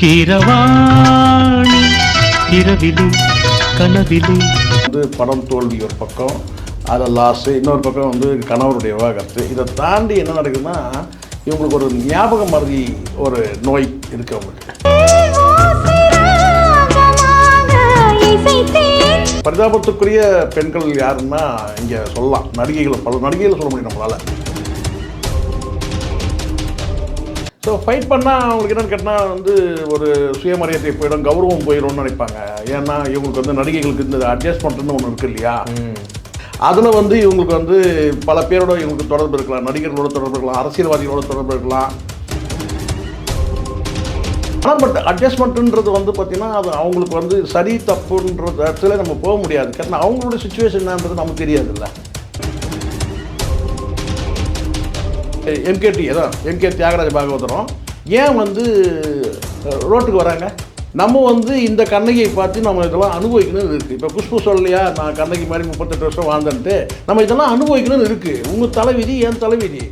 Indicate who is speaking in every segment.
Speaker 1: கீரவாணி இரவிலே கனவிலே.
Speaker 2: வந்து படம் தோல்வி ஒரு பக்கம் அதை லாஸு இன்னொரு பக்கம் வந்து கணவருடைய விவாகரத்து. இதை தாண்டி என்ன நடக்குதுன்னா இவங்களுக்கு ஒரு ஞாபக மருதி ஒரு நோய் இருக்கு அவங்களுக்கு. பரிதாபத்துக்குரிய பெண்கள் யாருன்னா இங்கே சொல்லலாம். நடிகைகளை பல நடிகைகளை சொல்ல முடியும் நம்மளால. ஸோ ஃபைட் பண்ணால் அவங்களுக்கு என்னன்னு கேட்டால் வந்து ஒரு சுயமரியாதை போயிடும் கௌரவம் போயிடும்னு நினைப்பாங்க. ஏன்னா இவங்களுக்கு வந்து நடிகைகளுக்கு இந்த அட்ஜஸ்ட்மெண்ட்னு ஒன்று இருக்கு இல்லையா? அதில் வந்து இவங்களுக்கு வந்து பல பேரோட இவங்களுக்கு தொடர்பு இருக்கலாம். நடிகர்களோட தொடர்பு இருக்கலாம் அரசியல்வாதிகளோட தொடர்பு இருக்கலாம். ஆனால் பட் அட்ஜஸ்ட்மெண்ட்டுன்றது வந்து பார்த்திங்கன்னா அது அவங்களுக்கு வந்து சரி தப்புன்றது இடத்துல நம்ம போக முடியாது. காரணம் அவங்களோட சுச்சுவேஷன் என்னன்றது நமக்கு தெரியாதுல்ல. எம்கேடி அதான் எம்கே தியாகராஜ பாகவதரம். ஏன் வந்து ரோட்டுக்கு வராங்க? நம்ம வந்து இந்த கண்ணகியை பார்த்து நம்ம இதெல்லாம் அனுபவிக்கணும்னு இருக்குது இப்போ குஷ்பு சொல்லலையா நான் கண்ணகி மாதிரி முப்பத்தெட்டு வருஷம் வாழ்ந்தேன்ட்டு. நம்ம இதெல்லாம் அனுபவிக்கணும்னு இருக்குது உங்கள் தலைவிதி என் தலைவிதி.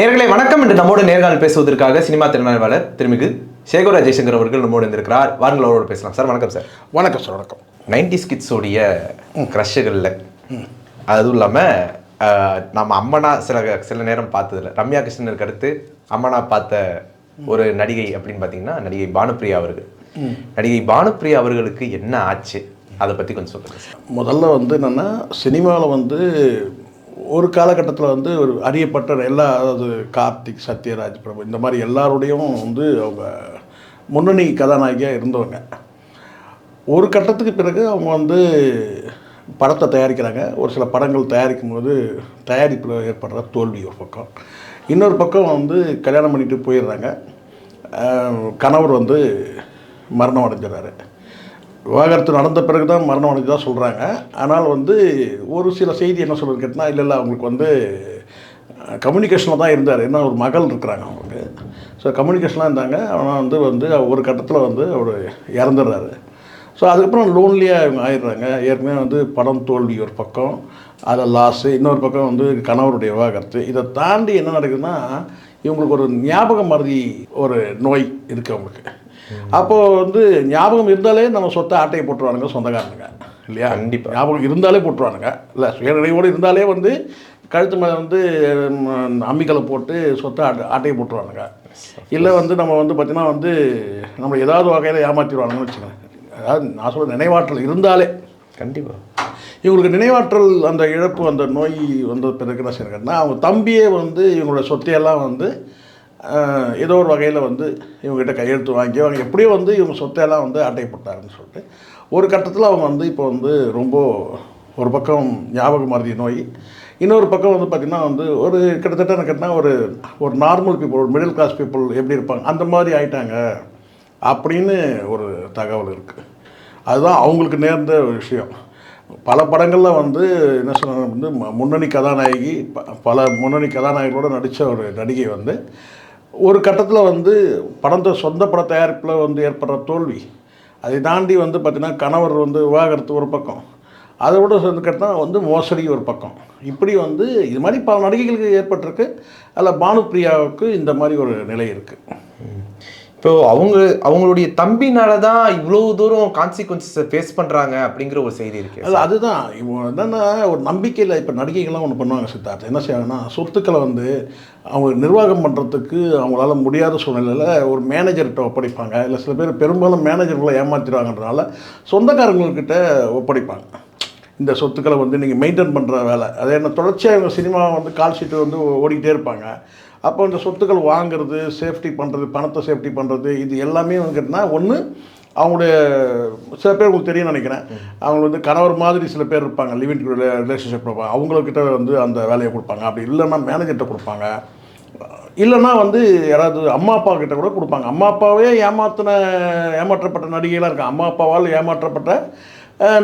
Speaker 3: நேர்களை வணக்கம் என்று நம்மோடு நேர்காணல் பேசுவதற்காக சினிமா திறனாய்வாளர் திருமிகு சேகோரா ஜெய்சங்கர் அவர்கள் நம்மோடு இருந்திருக்கிறார் வாருங்கள் அவரோடு பேசலாம். சார் வணக்கம் சார்.
Speaker 2: வணக்கம் சார் வணக்கம்.
Speaker 3: நைன்டி ஸ்கிட்ஸோடைய க்ரஷ்களில் அதுவும் இல்லாமல் நம்ம அம்மனா சில சில நேரம் பார்த்ததில்ல. ரம்யா கிருஷ்ணனுக்கு அடுத்து அம்மனா பார்த்த ஒரு நடிகை அப்படின்னு பார்த்தீங்கன்னா நடிகை பானுப்பிரியா அவர்கள். நடிகை பானுப்பிரியா அவர்களுக்கு என்ன ஆச்சு? அதை பற்றி கொஞ்சம் சொல்லுங்கள்
Speaker 2: முதல்ல வந்து என்னென்னா சினிமாவில் வந்து ஒரு காலகட்டத்தில் வந்து ஒரு அறியப்பட்ட எல்லா அதாவது கார்த்திக் சத்யராஜ் பிரபு இந்த மாதிரி எல்லாரோடையும் வந்து அவங்க முன்னணி கதாநாயகியாக இருந்தவங்க. ஒரு கட்டத்துக்கு பிறகு அவங்க வந்து படத்தை தயாரிக்கிறாங்க. ஒரு சில படங்கள் தயாரிக்கும் போது தயாரிப்பில் ஏற்படுற தோல்வி ஒரு பக்கம். இன்னொரு பக்கம் வந்து கல்யாணம் பண்ணிட்டு போயிடுறாங்க. கணவர் வந்து மரணம் அடைஞ்சிடறாரு. விவாகரத்து நடந்த பிறகு தான் மரணம் அடைஞ்சதாக சொல்கிறாங்க ஆனால் வந்து ஒரு சில செய்தி என்ன சொல்கிறது கேட்டால் இல்லை இல்லை அவங்களுக்கு வந்து கம்யூனிகேஷனில் தான் இருந்தார். என்ன ஒரு மகள் இருக்கிறாங்க அவங்களுக்கு. ஸோ கம்யூனிகேஷன்லாம் இருந்தாங்க. ஆனால் வந்து வந்து ஒரு கட்டத்தில் வந்து அவர் இறந்துடுறாரு. ஸோ அதுக்கப்புறம் லோன்லியாக இவங்க ஆயிடுறாங்க. ஏற்கனவே வந்து படம் தோல்வி ஒரு பக்கம் அதில் லாஸு இன்னொரு பக்கம் வந்து கணவருடைய விவாகரத்து. இதை தாண்டி என்ன நடக்குதுன்னா இவங்களுக்கு ஒரு ஞாபக மறதி ஒரு நோய் இருக்குது அவங்களுக்கு. அப்போது வந்து ஞாபகம் இருந்தாலே நம்ம சொத்தை ஆட்டையை போட்டுருவானுங்க சொந்தக்காரனுங்க இல்லையா?
Speaker 3: கண்டிப்பா.
Speaker 2: ஞாபகம் இருந்தாலே போட்டுருவானுங்க. இல்லை சுயநினைவோடு இருந்தாலே வந்து கழுத்து மேலே வந்து அம்மிக்கலை போட்டு சொத்தை ஆட்டை ஆட்டையை போட்டுருவானுங்க. இல்லை வந்து நம்ம வந்து பார்த்திங்கன்னா வந்து நம்ம ஏதாவது வகையில் ஏமாற்றிடுவானுங்கன்னு வச்சுக்கோங்க. அதாவது நான் சொல்ல நினைவாற்றல் இருந்தாலே.
Speaker 3: கண்டிப்பாக
Speaker 2: இவங்களுக்கு நினைவாற்றல் அந்த இழப்பு அந்த நோய் வந்த பிறகு என்ன செய்யறாங்கன்னா அவங்க தம்பியே வந்து இவங்களோட சொத்தையெல்லாம் வந்து ஏதோ ஒரு வகையில் வந்து இவங்ககிட்ட கையெழுத்து வாங்கி அவங்க எப்படியோ வந்து இவங்க சொத்தையெல்லாம் வந்து அட்டைப்பட்டாருன்னு சொல்லிட்டு ஒரு கட்டத்தில் அவங்க வந்து இப்போ வந்து ரொம்ப ஒரு பக்கம் ஞாபக மறதி நோய். இன்னொரு பக்கம் வந்து பார்த்திங்கன்னா வந்து ஒரு கிட்டத்தட்ட எனக்கு ஒரு ஒரு நார்மல் பீப்புள் ஒரு மிடில் கிளாஸ் பீப்புள் எப்படி இருப்பாங்க அந்த மாதிரி ஆயிட்டாங்க. அப்படின்னு ஒரு தகவல் இருக்குது அதுதான் அவங்களுக்கு நேர்ந்த ஒரு விஷயம். பல படங்களில் வந்து என்ன சொன்ன வந்து ம- முன்னணி கதாநாயகி ப- பல முன்னணி கதாநாயகிகளோட நடித்த ஒரு நடிகை வந்து ஒரு கட்டத்தில் வந்து படத்தை சொந்த பட தயாரிப்பில் வந்து ஏற்படுற தோல்வி. அதை தாண்டி வந்து பார்த்திங்கன்னா கணவர் வந்து விவாகரத்து ஒரு பக்கம். அதை விட வந்து கேட்டால் வந்து மோசடி ஒரு பக்கம். இப்படி வந்து இது மாதிரி பல நடிகைகளுக்கு ஏற்பட்டிருக்கு. அதில் பானுப்பிரியாவுக்கு இந்த மாதிரி ஒரு நிலை இருக்குது
Speaker 3: இப்போ அவங்க அவங்களுடைய தம்பினால தான் இவ்வளோ தூரம் கான்சிக்வன்சஸை ஃபேஸ் பண்ணுறாங்க அப்படிங்கிற ஒரு செய்தி இருக்கு
Speaker 2: அது அதுதான். இவங்க என்னென்னா ஒரு நம்பிக்கையில் இப்போ நடிகைகள்லாம் ஒன்று பண்ணுவாங்க சித்தார்த். என்ன செய்வாங்கன்னா சொத்துக்களை வந்து அவங்க நிர்வாகம் பண்ணுறதுக்கு அவங்களால முடியாத சூழ்நிலையில் ஒரு மேனேஜர்கிட்ட ஒப்படைப்பாங்க. இல்லை சில பேர் பெரும்பாலும் மேனேஜர்களை ஏமாற்றிடுவாங்கன்றனால சொந்தக்காரங்கக்கிட்ட ஒப்படைப்பாங்க. இந்த சொத்துக்களை வந்து நீங்கள் மெயின்டைன் பண்ணுற வேலை. அதே என்ன தொடர்ச்சியாக இவங்க சினிமா வந்து கால் ஷீட்டு வந்து ஓடிக்கிட்டே இருப்பாங்க. அப்போ இந்த சொத்துக்கள் வாங்குறது சேஃப்டி பண்ணுறது பணத்தை சேஃப்டி பண்ணுறது இது எல்லாமே வந்து கேட்டிங்கன்னா ஒன்று அவங்களுடைய சில பேர் உங்களுக்கு தெரியும் நினைக்கிறேன். அவங்க வந்து கணவர் மாதிரி சில பேர் இருப்பாங்க லிவிங் ரிலேஷன்ஷிப் இருப்பாங்க அவங்கக்கிட்ட வந்து அந்த வேலையை கொடுப்பாங்க. அப்படி இல்லைன்னா மேனேஜர்கிட்ட கொடுப்பாங்க. இல்லைன்னா வந்து யாராவது அம்மா அப்பா கிட்ட கூட கொடுப்பாங்க. அம்மா அப்பாவே ஏமாத்தின ஏமாற்றப்பட்ட நடிகைகளாக இருக்காங்க. அம்மா அப்பாவால் ஏமாற்றப்பட்ட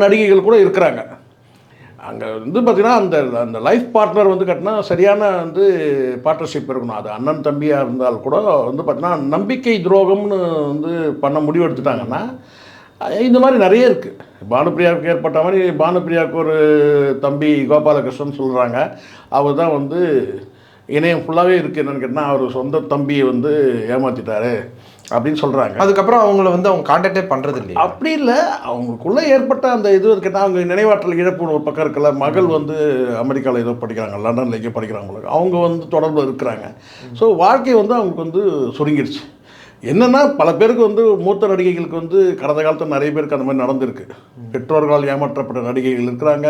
Speaker 2: நடிகைகள் கூட இருக்கிறாங்க. அங்கே வந்து பார்த்திங்கன்னா அந்த அந்த லைஃப் பார்ட்னர் வந்து கட்டினா சரியான வந்து பார்ட்னர்ஷிப் இருக்கணும். அது அண்ணன் தம்பியாக இருந்தால் கூட வந்து பார்த்தீங்கன்னா நம்பிக்கை துரோகம்னு வந்து பண்ண முடிவு எடுத்துட்டாங்கன்னா இந்த மாதிரி நிறைய இருக்குது பானுப்பிரியாவுக்கு ஏற்பட்ட மாதிரி பானுப்பிரியாவுக்கு ஒரு தம்பி கோபாலகிருஷ்ணன் சொல்கிறாங்க அவர் தான் வந்து இணையம் ஃபுல்லாகவே இருக்குது என்னன்னு கேட்டால் அவர் சொந்த தம்பியை வந்து ஏமாற்றிட்டாரு அப்படின்னு சொல்கிறாங்க
Speaker 3: அதுக்கப்புறம் அவங்கள வந்து அவங்க கான்டாக்டே பண்றது இல்லையா?
Speaker 2: அப்படி இல்லை அவங்களுக்குள்ளே ஏற்பட்ட அந்த இது கேட்டால் அவங்க நினைவாற்றல் இழப்பு ஒரு பக்கம் இருக்குல்ல. மகள் வந்து அமெரிக்காவில் ஏதோ படிக்கிறாங்க லண்டனில் எங்கேயோ படிக்கிறாங்க. அவங்க வந்து தொடர்பில் இருக்கிறாங்க. ஸோ வாழ்க்கை வந்து அவங்களுக்கு வந்து சுருங்கிடுச்சு என்னென்னா பல பேருக்கு வந்து மூத்த நடிகைகளுக்கு வந்து கடந்த காலத்தில் நிறைய பேருக்கு அந்த மாதிரி நடந்திருக்கு. பெற்றோர்களால் ஏமாற்றப்பட்ட நடிகைகள் இருக்கிறாங்க.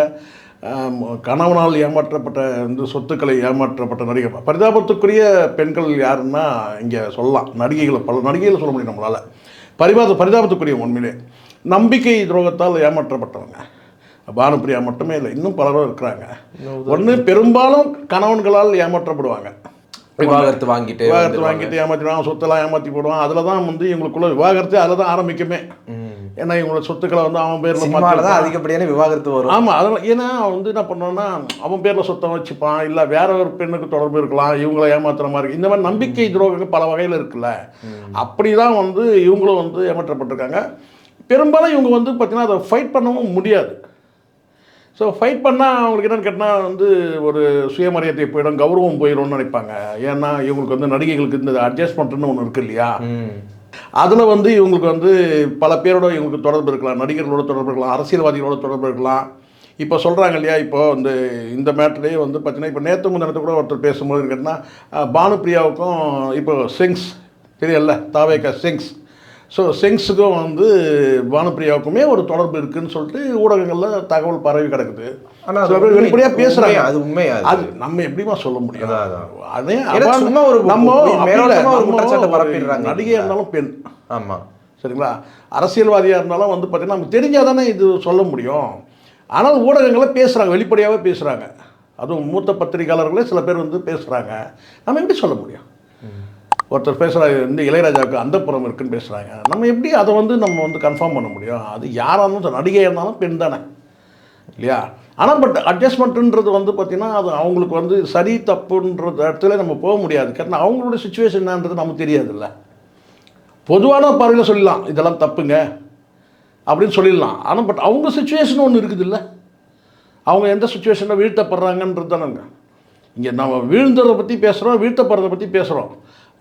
Speaker 2: கணவனால் ஏமாற்றப்பட்ட வந்து சொத்துக்களை ஏமாற்றப்பட்ட நடிகை பரிதாபத்துக்குரிய பெண்கள் யாருன்னா இங்கே சொல்லலாம். நடிகைகளை பல நடிகைகளை சொல்ல முடியும் நம்மளால். பரிபாத பரிதாபத்துக்குரிய உண்மையிலே. நம்பிக்கை துரோகத்தால் ஏமாற்றப்பட்டவங்க. பானுப்பிரியா மட்டுமே இல்லை இன்னும் பலரும் இருக்கிறாங்க. ஒன்று பெரும்பாலும் கணவன்களால் ஏமாற்றப்படுவாங்க.
Speaker 3: விவாகரத்து வாங்கிட்டு
Speaker 2: விவாகரத்து வாங்கிட்டு ஏமாற்றிடுவாங்க சொத்தெல்லாம் ஏமாற்றி போடுவான் அதில் தான் வந்து இவங்களுக்குள்ள விவாகரத்து அதில் தான் ஆரம்பிக்குமே ஏன்னா இவங்களோட சொத்துக்களை வந்து அவன் பேரில்
Speaker 3: தான் அதிகப்படியான விவாகரத்து வரும்.
Speaker 2: ஆமாம் அதனால் ஏன்னா அவன் வந்து என்ன பண்ணுவான்னா அவன் பேரில் சொத்தம் வச்சுப்பான் இல்லை வேற ஒரு பெண்ணுக்கு தொடர்பு இருக்கலாம் இவங்கள ஏமாத்துற மாதிரி இந்த மாதிரி நம்பிக்கை துரோகங்கள் பல வகையில் இருக்குல்ல. அப்படி தான் வந்து இவங்களும் வந்து ஏமாற்றப்பட்டிருக்காங்க. பெரும்பாலும் இவங்க வந்து பார்த்தீங்கன்னா அதை ஃபைட் பண்ணவும் முடியாது. ஸோ ஃபைட் பண்ணால் அவங்களுக்கு என்னென்னு கேட்டால் வந்து ஒரு சுயமரியாதை போயிடும் கௌரவம் போயிடும்னு நினைப்பாங்க. ஏன்னா இவங்களுக்கு வந்து நடிகைகளுக்கு இந்த அட்ஜஸ்ட்மெண்ட்னு ஒன்று இருக்கு இல்லையா. அதில் வந்து இவங்களுக்கு வந்து பல பேரோட இவங்களுக்கு தொடர்பு இருக்கலாம் நடிகர்களோட தொடர்பு இருக்கலாம் அரசியல்வாதிகளோட தொடர்பு இருக்கலாம். இப்போ சொல்கிறாங்க இல்லையா இப்போ வந்து இந்த மேட்டர்லேயே வந்து பார்த்தீங்கன்னா இப்போ நேற்று முந்தினத்து கூட ஒருத்தர் பேசும்போது கேட்டால் பானுப்பிரியாவுக்கும் இப்போ சிங்ஸ் தெரியல தாவேக்கா சிங்ஸ். ஸோ செங்ஸுக்கும் வந்து பானுப்பிரியாவுக்குமே ஒரு தொடர்பு இருக்குன்னு சொல்லிட்டு ஊடகங்களில் தகவல் பரவி கிடக்குது.
Speaker 3: ஆனா அது
Speaker 2: சில பேர்
Speaker 3: உண்மை-
Speaker 2: வெளிப்படையாக பேசுகிறாங்க?
Speaker 3: அது உண்மையா அது?
Speaker 2: நம்ம எப்படிமா சொல்ல முடியும். அதே
Speaker 3: சும்மா ஒரு
Speaker 2: நம்ம
Speaker 3: குற்றச்சாட்டை பரப்பிடுறாங்க
Speaker 2: நடிகையாக இருந்தாலும் பெண்.
Speaker 3: ஆமா.
Speaker 2: சரிங்களா? அரசியல்வாதியாக இருந்தாலும் வந்து பார்த்தீங்கன்னா நமக்கு தெரிஞ்சால் தானே இது சொல்ல முடியும். ஆனால் ஊடகங்கள பேசுகிறாங்க வெளிப்படையாகவே பேசுகிறாங்க அதுவும் மூத்த பத்திரிகையாளர்களே சில பேர் வந்து பேசுகிறாங்க நம்ம எப்படி சொல்ல முடியும்? ஒருத்தர் பேசுகிறாரு இந்த இளையராஜாவுக்கு அந்த புறம் இருக்குன்னு பேசுகிறாங்க நம்ம எப்படி அதை வந்து நம்ம வந்து கன்ஃபார்ம் பண்ண முடியும்? அது யாராக இருந்தாலும் நடிகையாக இருந்தாலும் பெண் தானே. இல்லையா? ஆனால் பட் அட்ஜஸ்ட்மெண்ட்டுன்றது வந்து பார்த்திங்கன்னா அது அவங்களுக்கு வந்து சரி தப்புன்றது இடத்துல நம்ம போக முடியாது. கேட்டால் அவங்களோட சுச்சுவேஷன் என்னன்றது நமக்கு தெரியாதுல்ல. பொதுவான பார்வையில் சொல்லலாம் இதெல்லாம் தப்புங்க அப்படின்னு சொல்லிடலாம். ஆனால் பட் அவங்க சுச்சுவேஷன் ஒன்று இருக்குதுல்ல. அவங்க எந்த சுச்சுவேஷனில் வீழ்த்தப்படுறாங்கன்றது தானேங்க. இங்கே நம்ம வீழ்ந்ததை பற்றி பேசுகிறோம் வீழ்த்தப்படுறதை பற்றி பேசுகிறோம்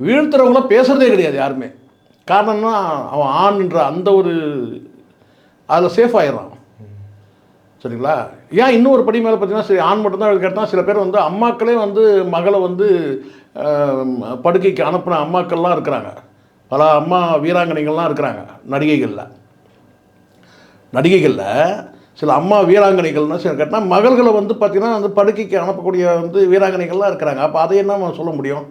Speaker 2: வீழ்த்துறவங்களாம் பேசுகிறதே கிடையாது யாருமே. காரணம்னா அவன் ஆண்ன்ற அந்த ஒரு அதில் சேஃப் ஆயிடுறான். சரிங்களா? ஏன் இன்னும் ஒரு படி மேலே பார்த்தீங்கன்னா சரி ஆண் மட்டும்தான் கேட்டால் சில பேர் வந்து அம்மாக்களே வந்து மகளை வந்து படுக்கைக்கு அனுப்பின அம்மாக்கள்லாம் இருக்கிறாங்க. பல அம்மா வீராங்கனைகள்லாம் இருக்கிறாங்க நடிகைகளில். நடிகைகளில் சில அம்மா வீராங்கனைகள்னு சில கேட்டால் மகள்களை வந்து பார்த்திங்கன்னா வந்து படுக்கைக்கு அனுப்பக்கூடிய வந்து வீராங்கனைகள்லாம் இருக்கிறாங்க. அப்போ அதை என்ன சொல்ல முடியும்?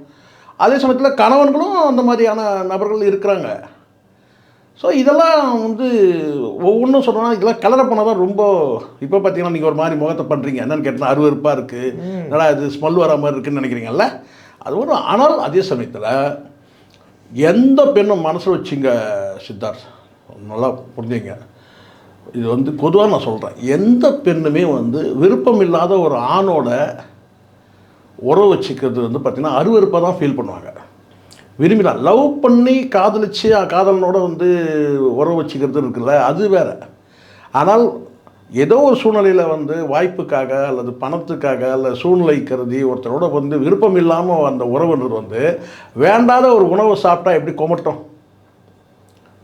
Speaker 2: அதே சமயத்தில் கணவன்களும் அந்த மாதிரியான நபர்கள் இருக்கிறாங்க. ஸோ இதெல்லாம் வந்து ஒவ்வொன்றும் சொல்லணும்னா இதெல்லாம் கலரை பண்ணால் தான் ரொம்ப இப்போ பார்த்தீங்கன்னா நீங்கள் ஒரு மாதிரி முகத்தை பண்ணுறீங்க என்னன்னு கேட்டால் அருவருப்பாக இருக்குது என்னடா இது ஸ்மெல் வர மாதிரி இருக்குன்னு நினைக்கிறீங்கல்ல? அது ஒரு ஆனால் அதே சமயத்தில் எந்த பெண்ணும் மனசில் வச்சுங்க சித்தார்த்? நல்லா புரிஞ்சுங்க. இது வந்து பொதுவாக நான் சொல்கிறேன் எந்த பெண்ணுமே வந்து விருப்பம் இல்லாத ஒரு ஆணோட உறவு வச்சுக்கிறது வந்து பார்த்திங்கன்னா அருவருப்பாக தான் ஃபீல் பண்ணுவாங்க. விரும்பினா லவ் பண்ணி காதலிச்சு காதலனோட வந்து உறவு வச்சுக்கிறது இருக்குல்ல அது வேற. ஆனால் ஏதோ ஒரு சூழ்நிலையில் வந்து வாய்ப்புக்காக அல்லது பணத்துக்காக அல்ல சூழ்நிலை கருதி ஒருத்தரோட வந்து விருப்பம் இல்லாமல் அந்த உறவுன்றது வந்து வேண்டாத ஒரு உணவை சாப்பிட்டா எப்படி கொமட்டோம்?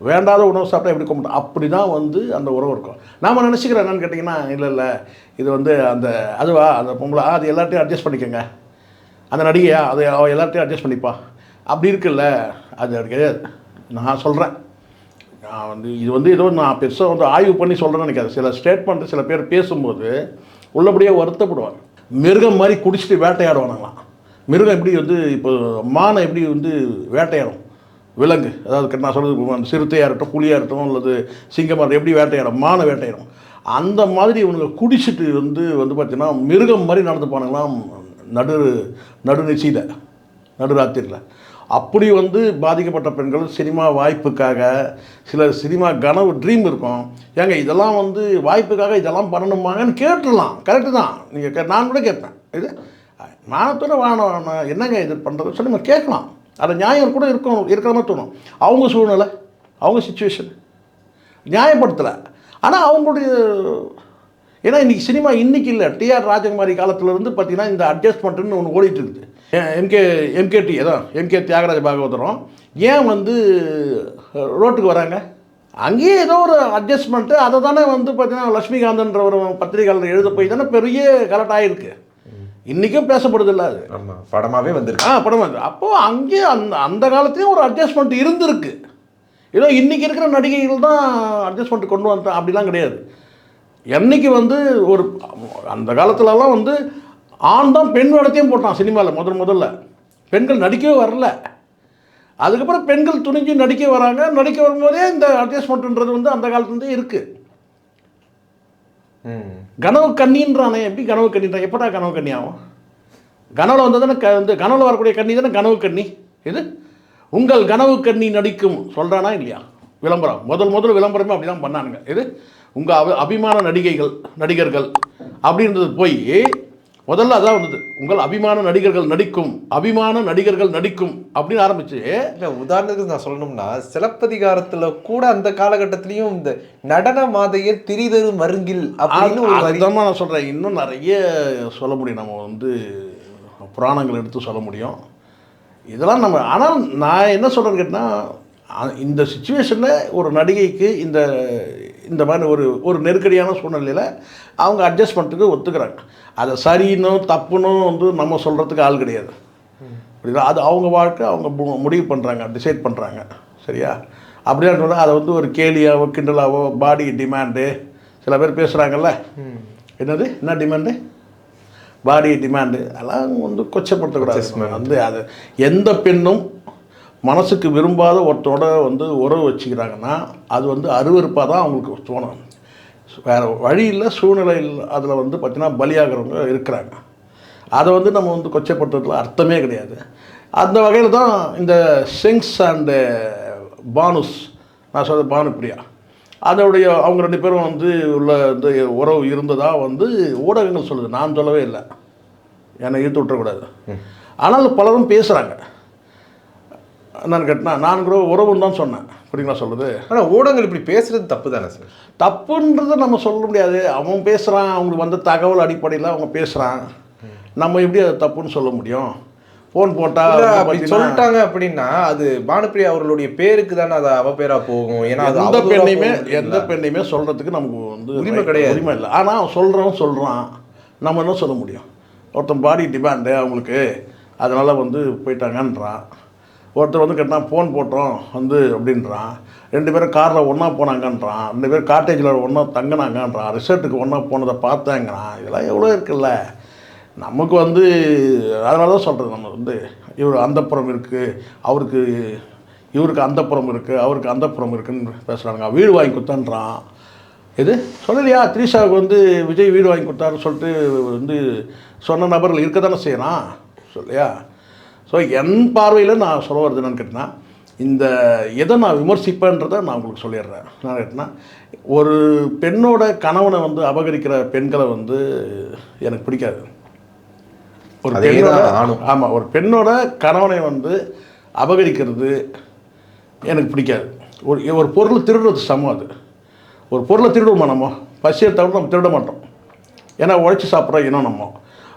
Speaker 2: வேண்டாத உணவு சாப்பிட்டா எப்படி கும்பிட்டோம் அப்படி தான் வந்து அந்த உறவு இருக்கும். நாம் நினச்சிக்கிறோம் என்னன்னு கேட்டிங்கன்னா இல்லை இல்லை இது வந்து அந்த அதுவா அந்த பொம்பளை அது எல்லாத்தையும் அட்ஜஸ்ட் பண்ணிக்கோங்க. அந்த நடிகையா? அது அவள் எல்லாத்தையும் அட்ஜஸ்ட் பண்ணிப்பா. அப்படி இருக்குல்ல. அது கிடையாது. நான் சொல்கிறேன் நான் வந்து இது வந்து ஏதோ நான் பெருசாக வந்து ஆய்வு பண்ணி சொல்கிறேன்னு நினைக்காது. சில ஸ்டேட்மெண்ட் சில பேர் பேசும்போது உள்ளபடியே வருத்தப்படுவாங்க. மிருகம் மாதிரி குடிச்சிட்டு வேட்டையாடுவானுங்களாம். மிருகம் எப்படி வந்து இப்போ மானை எப்படி வந்து வேட்டையாடும்? விலங்கு. அதாவது நான் சொல்கிறது சிறுத்தையாக இருக்கட்டும் புலியாக இருக்கட்டும் அல்லது சிங்கமாக எப்படி வேட்டையாடும்? மானை வேட்டையாடும். அந்த மாதிரி இவனுங்க குடிச்சிட்டு வந்து வந்து பார்த்தீங்கன்னா மிருகம் மாதிரி நடந்துப்பானுங்களாம். நடு நடுநிச்சையில் நடுராத்திரியில். அப்படி வந்து பாதிக்கப்பட்ட பெண்கள் சினிமா வாய்ப்புக்காக சில சினிமா கனவு ட்ரீம் இருக்கும். ஏங்க இதெல்லாம் வந்து வாய்ப்புக்காக இதெல்லாம் பண்ணணுமாங்கன்னு கேட்டுடலாம். கரெக்டு தான். நீங்கள் கே நான் கூட கேட்பேன். இது நானத்தோட வாழணும் என்னங்க இது பண்ணுறது சொல்லி நம்ம கேட்கலாம். அதில் நியாயம் கூட இருக்கும் இருக்கிற மாதிரி தோணும். அவங்க சூழ்நிலை அவங்க சுச்சுவேஷன் நியாயப்படுத்தலை. ஆனால் அவங்களுடைய ஏன்னா இன்னைக்கு சினிமா இன்னைக்கு இல்லை. டிஆர் ராஜகுமாரி காலத்துல இருந்து பார்த்தீங்கன்னா இந்த அட்ஜஸ்ட்மெண்ட்டுன்னு ஒன்று ஓடிட்டு இருக்குது எம்கே எம்கேடி அதான் எம்கே தியாகராஜ பாகவதரம். ஏன் வந்து ரோட்டுக்கு வராங்க? அங்கேயே ஏதோ ஒரு அட்ஜஸ்ட்மெண்ட்டு அதை தானே வந்து பார்த்தீங்கன்னா லட்சுமிகாந்தன்ற ஒரு பத்திரிகையாளர் எழுத போய் தானே பெரிய கலட்டாயிருக்கு இன்றைக்கும் பேசப்படுது இல்லை அது.
Speaker 3: ஆமா படமாவே வந்திருக்கு.
Speaker 2: ஆ படம் வந்து அப்போது அங்கேயே அந்த அந்த காலத்துலேயும் ஒரு அட்ஜஸ்ட்மெண்ட் இருந்திருக்கு. ஏதோ இன்றைக்கி இருக்கிற நடிகைகள் தான் அட்ஜஸ்ட்மெண்ட் கொண்டு வந்தேன் அப்படிலாம் கிடையாது. என்னைக்கு வந்து ஒரு அந்த காலத்துலலாம் வந்து ஆண் தான் பெண் வேடத்தையும் போட்டான் சினிமாவில் முதல் முதல்ல. பெண்கள் நடிக்கவே வரல. அதுக்கப்புறம் பெண்கள் துணிஞ்சு நடிக்க வராங்க. நடிக்க வரும்போதே இந்த அட்ஜஸ்ட்மெண்ட்ன்றது வந்து அந்த காலத்துலேருந்தே இருக்குது கனவு கண்ணின்றானே எப்படி கனவு கண்ணின்றான் எப்படா கனவு கண்ணி ஆகும்? கனவுல வந்தது தானே க வந்து கனவுல வரக்கூடிய கண்ணி தானே கனவு கண்ணி இது? உங்கள் கனவு கண்ணி நடிக்கும். சொல்கிறானா இல்லையா? விளம்பரம். முதல் முதல் விளம்பரமே அப்படி தான் பண்ணானுங்க. இது? உங்கள் அபி அபிமான நடிகைகள் நடிகர்கள் அப்படின்றது போய் முதல்ல அதான் வந்தது. உங்கள் அபிமான நடிகர்கள் நடிக்கும் அபிமான நடிகர்கள் நடிக்கும் அப்படின்னு ஆரம்பிச்சு
Speaker 3: இல்ல உதாரணத்துக்கு நான் சொல்லணும்னா சிலப்பதிகாரத்துல கூட அந்த காலகட்டத்திலயும் இந்த நடன மாதைய திரிதரு மருங்கில் அப்படின்னு ஒரு
Speaker 2: நான் சொல்கிறேன் இன்னும் நிறைய சொல்ல முடியும். நம்ம வந்து புராணங்கள் எடுத்து சொல்ல முடியும். இதெல்லாம் நம்ம ஆனால் நான் என்ன சொல்கிறேன்னு கேட்டால் இந்த சுச்சுவேஷனில் ஒரு நடிகைக்கு இந்த இந்த மாதிரி ஒரு ஒரு நெருக்கடியான சூழ்நிலையில் அவங்க அட்ஜஸ்ட்மெண்ட்டுக்கு ஒத்துக்கிறாங்க. அதை சரின்னும் தப்புன்னும் வந்து நம்ம சொல்கிறதுக்கு ஆள் கிடையாது. புரியுதா? அது அவங்க வாழ்க்கை அவங்க முடிவு பண்ணுறாங்க டிசைட் பண்ணுறாங்க சரியா? அப்படின்னா அதை வந்து ஒரு கேலியாவோ கிண்டலாவோ பாடி டிமாண்டு சில பேர் பேசுகிறாங்கல்ல என்னது? என்ன டிமாண்டு பாடி டிமாண்டு அதெல்லாம் வந்து கொச்சப்படுத்தக்கூடாது. வந்து அது எந்த பெண்ணும் மனசுக்கு விரும்பாத ஒருத்தரோட வந்து உறவு வச்சுக்கிறாங்கன்னா அது வந்து அருவருப்பாக தான் அவங்களுக்கு தோணும். வேறு வழியில் சூழ்நிலையில் அதில் வந்து பார்த்தீங்கன்னா பலியாகிறவங்க இருக்கிறாங்க. அதை வந்து நம்ம வந்து கொச்சப்படுத்துறதுல அர்த்தமே கிடையாது. அந்த வகையில் தான் இந்த செங்ஸ் அண்டு பானுஸ் நான் சொல்றது பானுப்பிரியா அதோடைய அவங்க ரெண்டு பேரும் வந்து உள்ள இந்த உறவு இருந்ததா வந்து ஊடகங்கள் சொல்லுது. நான் சொல்லவே இல்லை. என்னை இழுத்து விட்டுறக்கூடாது. ஆனால் பலரும் பேசுகிறாங்க என்னன்னு கேட்டினா நான் கூட உறவுன்னு தான் சொன்னேன். புரியுங்களா சொல்லுது
Speaker 3: ஆனா ஊடகங்கள் இப்படி பேசுறது தப்பு தானே சார்?
Speaker 2: தப்புன்றதை நம்ம சொல்ல முடியாது. அவன் பேசுகிறான் அவங்களுக்கு வந்த தகவல் அடிப்படையில் அவங்க பேசுகிறான் நம்ம எப்படி அது தப்புன்னு சொல்ல முடியும்? ஃபோன் போட்டால்
Speaker 3: அப்படி சொல்லிட்டாங்க அப்படின்னா அது பானுப்பிரியா அவர்களுடைய பேருக்கு தானே அது அவ பேரா போகும். ஏன்னா
Speaker 2: எந்த பெண்ணையுமே எந்த? பெண்ணையுமே சொல்கிறதுக்கு நமக்கு வந்து
Speaker 3: உரிமை கிடையாது.
Speaker 2: உரிமை இல்லை. ஆனால் அவன் சொல்கிறவன் சொல்கிறான் நம்ம என்ன சொல்ல முடியும்? ஒருத்தன் பாடி டிமாண்டு அவங்களுக்கு. அதனால் வந்து போயிட்டாங்கன்றான். ஒருத்தர் வந்து கேட்டால் ஃபோன் போட்டோம் வந்து அப்படின்றான். ரெண்டு பேரும் காரில் ஒன்றா போனாங்கன்றான். ரெண்டு பேரும் காட்டேஜில் ஒன்றா தங்கினாங்கன்றான். ரிசர்ட்டுக்கு ஒன்றா போனதை பார்த்தாங்கிறான் இதெல்லாம் எவ்வளோ இருக்குல்ல? நமக்கு வந்து அதனால தான் சொல்கிறது நம்ம வந்து இவர் அந்தப்புறம் இருக்குது அவருக்கு இவருக்கு அந்தப்புறம் இருக்குது அவருக்கு அந்தப்புறம் இருக்குதுன்னு பேசுகிறாங்க வீடு வாங்கி கொடுத்தான்றான். இது சொல்லலையா? த்ரீஷாவுக்கு வந்து விஜய் வீடு வாங்கி கொடுத்தாருன்னு சொல்லிட்டு வந்து சொன்ன நபர்கள் இருக்க தானே செய்யறான்? சொல்லையா ஸோ என் பார்வையில் நான் சொல்ல வருது என்னன்னு கேட்டினா இந்த எதை நான் விமர்சிப்பேன்றதை நான் உங்களுக்கு சொல்லிடுறேன். நான் கேட்டினா ஒரு பெண்ணோட கணவனை வந்து அபகரிக்கிற பெண்களை வந்து எனக்கு பிடிக்காது. ஒரு பெண்ணோட. ஆமாம் ஒரு பெண்ணோட கணவனை வந்து அபகரிக்கிறது எனக்கு பிடிக்காது. ஒரு ஒரு பொருள் திருடுறது சமம் அது. ஒரு பொருளை திருடுவோமா நம்ம? பசியை தவிர நம்ம திருட மாட்டோம். ஏன்னா உழைச்சி சாப்பிட்ற இனம் நம்ம.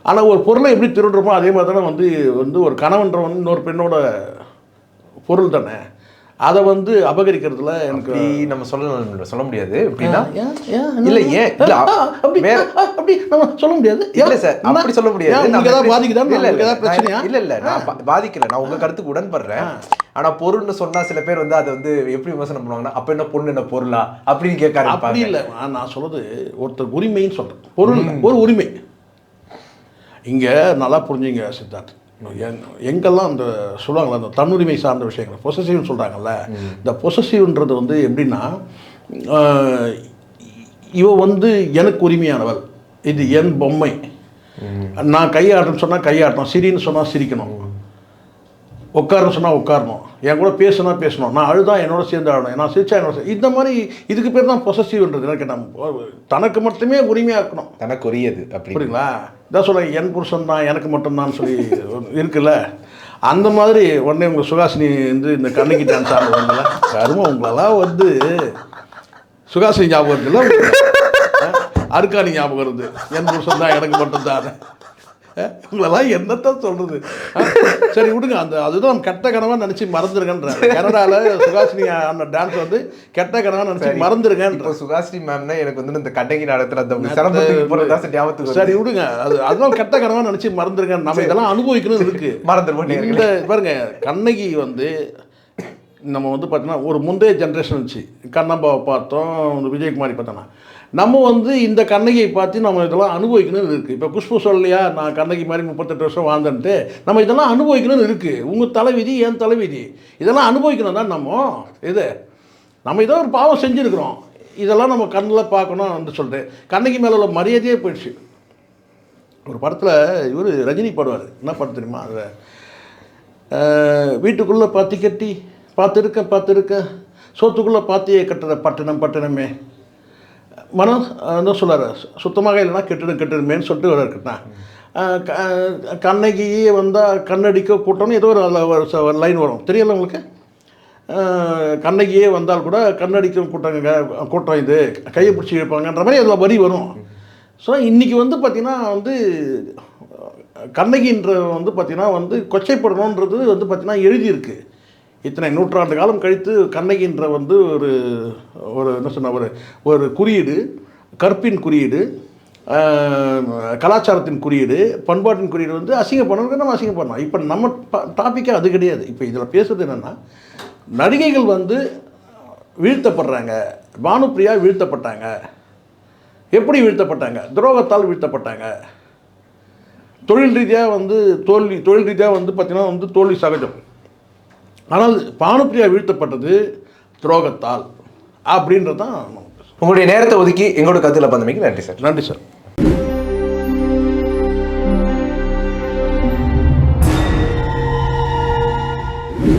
Speaker 2: ஆனால் ஒரு பொருளை எப்படி திருடுறோமோ அதே மாதிரி தானே வந்து வந்து ஒரு கணவன்றவன் இன்னொரு பெண்ணோட பொருள் தானே? அதை வந்து அபகரிக்கிறதுல எனக்கு
Speaker 3: நம்ம சொல்ல சொல்ல முடியாது. எப்படின்னா? இல்ல, ஏன்?
Speaker 2: அப்படி நம்ம சொல்ல முடியாது.
Speaker 3: இல்ல சார் அப்படி சொல்ல முடியாது.
Speaker 2: ஏதாவது பாதிக்குதா?
Speaker 3: இல்ல, இல்ல, நான்
Speaker 2: பிரச்சனையா?
Speaker 3: இல்ல இல்ல நான் பா- பாதிக்கல. நான் உங்க கருத்துக்கு உடன்படுறேன். ஆனா பொருள்னு சொன்னா சில பேர் வந்து அதை வந்து எப்படி விமர்சனம் பண்ணுவாங்கன்னா அப்ப என்ன பொண்ணு என்ன பொருளா? அப்படின்னு கேட்க
Speaker 2: அப்படி இல்லை. நான் சொல்றது ஒருத்தர் உரிமைன்னு சொல்கிறேன் பொருள் ஒரு உரிமை. இங்கே நல்லா புரிஞ்சுங்க சித்தார்த். எங்- எங்கெல்லாம் அந்த சொல்லுவாங்கள்ல அந்த தன்னுரிமை சார்ந்த விஷயங்கள் பொசசிவ்னு சொல்கிறாங்கல்ல இந்த பொசசிவ்ன்றது வந்து எப்படின்னா இவ வந்து எனக்கு உரிமையானவள். இது என் பொம்மை. நான் கையாட்டணும்னு சொன்னால் கையாட்டணும் சிரின்னு சொன்னால் சிரிக்கணும். உட்காருன்னு சொன்னால் உட்காரணும். என் கூட பேசுனா பேசணும். நான் அழுதா என்னோட சேர்ந்து அழணும் நான் சிரிச்சா என்னோட இந்த மாதிரி இதுக்கு பேர் தான் பொசசிவ்ன்றது எனக்கு நான் தனக்கு மட்டுமே உரிமையாக்கணும்
Speaker 3: தனக்கு உரியது அப்படி
Speaker 2: புரியுங்களா இதான் சொல்ல என் புருஷன் தான் எனக்கு மட்டும்தான் சொல்லி இருக்குல்ல? அந்த மாதிரி உடனே உங்கள் சுகாசினி வந்து இந்த கண்ணுக்கு டான்ஸ் ஆடுவாங்கல்ல? கருமம் உங்களெல்லாம் வந்து சுகாசினி ஞாபகம் இருக்குல்ல அருக்காணி ஞாபகம் வருது. என் புருஷன் தான் எனக்கு மட்டும்தான். உங்களெல்லாம் என்னத்தான் சொல்றது? அஹ், சரி விடுங்க. அந்த அதுதான் கெட்ட கனவா நினைச்சு மறந்துருங்கன்ற கனடால சுகாசினி அந்த டான்ஸ் வந்து கெட்ட கனவா நினைச்சு மறந்துருங்கன்ற
Speaker 3: இப்போ சுகாஸ்ரீ மேம்னா எனக்கு வந்து இந்த கட்டங்கி நடத்துல அந்த தான் ஞாபகத்துக்கு.
Speaker 2: சரி விடுங்க. அது அதுதான் கெட்ட கனவா நினைச்சு மறந்துருங்க நம்ம இதெல்லாம் அனுபவிக்கணும் இருக்கு.
Speaker 3: நேயர்களே.
Speaker 2: இந்த பாருங்க கண்ணகி வந்து நம்ம வந்து பார்த்தீங்கன்னா ஒரு முந்தைய ஜென்ரேஷன் இருந்துச்சு. கண்ணம்பாவை பார்த்தோம் விஜயகுமாரி பார்த்தோன்னா நம்ம வந்து இந்த கண்ணகியை பார்த்து நம்ம இதெல்லாம் அனுபவிக்கணும்னு இருக்குது இப்போ குஷ்பு சொல்லலையா? நான் கண்ணகி மாதிரி முப்பத்தெட்டு வருஷம் வாழ்ந்தேன்ட்டு. நம்ம இதெல்லாம் அனுபவிக்கணும்னு இருக்குது உங்கள் தலைவிதி என் தலைவிதி. இதெல்லாம் அனுபவிக்கணும் தான் நம்ம. இது. நம்ம ஏதோ ஒரு பாவம் செஞ்சுருக்குறோம். இதெல்லாம் நம்ம கண்ணில் பார்க்கணும் வந்து சொல்லிட்டு. கண்ணகி மேலே உள்ள மரியாதையே போயிடுச்சு. ஒரு படத்தில் இவர் ரஜினி பாடுவார். என்ன படம் தெரியுமா? அதில் வீட்டுக்குள்ளே பத்தி கட்டி பார்த்துருக்க பார்த்துருக்க சோத்துக்குள்ளே பாத்தியை கட்டுற பட்டணம் பட்டணமே. மனம் என்ன சொல்கிறார் சுத்தமாக இல்லைன்னா கெட்டுடும் கெட்டுடுமேன்னு சொல்லிட்டு வர இருக்கட்டான் கண்ணகியே வந்தால் கண்ணடிக்க கூட்டம்னு ஏதோ ஒரு ஒரு லைன் வரும். தெரியல உங்களுக்கு? கண்ணகியே வந்தால் கூட கண்ணடிக்கும் கூட்டங்க கூட்டம் இது. கையை பிடிச்சி இழுப்பாங்கன்ற மாதிரி அதில் வரி வரும். ஸோ இன்றைக்கி வந்து பார்த்திங்கன்னா வந்து கண்ணகின்ற வந்து பார்த்திங்கன்னா வந்து கொச்சைப்படணுன்றது வந்து பார்த்திங்கன்னா எழுதியிருக்கு. இத்தனை நூற்றாண்டு காலம் கழித்து கண்ணகின்ற வந்து ஒரு ஒரு என்ன சொன்ன ஒரு ஒரு குறியீடு கற்பின் குறியீடு கலாச்சாரத்தின் குறியீடு பண்பாட்டின் குறியீடு வந்து அசிங்கப்படணும் நம்ம அசிங்கப்படணும்? இப்போ நம்ம டாப்பிக்கே அது கிடையாது. இப்போ இதில் பேசுறது என்னென்னா நடிகைகள் வந்து வீழ்த்தப்படுறாங்க. பானுப்பிரியா வீழ்த்தப்பட்டாங்க. எப்படி வீழ்த்தப்பட்டாங்க? துரோகத்தால் வீழ்த்தப்பட்டாங்க. தொழில் ரீதியாக வந்து தோல்வி தொழில் ரீதியாக வந்து பார்த்திங்கன்னா வந்து தோல்வி சகஜம். ஆனால் பானுப்பிரியா வீழ்த்தப்பட்டது துரோகத்தால். அப்படின்றது தான்
Speaker 3: உங்களுடைய நேரத்தை ஒதுக்கி எங்களோட கருத்துல பந்தமைக்கு நன்றி சார்.
Speaker 2: நன்றி சார்.